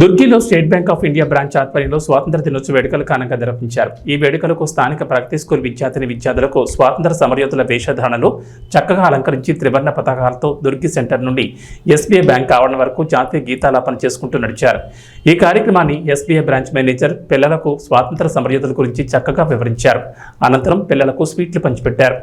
దుర్గిలో State Bank of India branch ఆధ్వర్యంలో స్వాతంత్ర దినోత్సవ వేడుకలు ఘనంగా నిర్వహించారు. ఈ వేడుకలకు స్థానిక ప్రగతి స్కూల్ విద్యార్థిని విద్యార్థులకు స్వాతంత్ర సమరయోధుల వేషధారణలో చక్కగా అలంకరించి త్రివర్ణ పతాకాలతో దుర్గి సెంటర్ నుండి ఎస్బీఐ బ్యాంక్ ఆవరణ వరకు జాతీయ గీతాలాపన చేసుకుంటూ నడిచారు. ఈ కార్యక్రమాన్ని ఎస్బీఐ బ్రాంచ్ మేనేజర్ పిల్లలకు స్వాతంత్ర సమరయోధుల గురించి చక్కగా వివరించారు. అనంతరం పిల్లలకు స్వీట్లు పంచిపెట్టారు.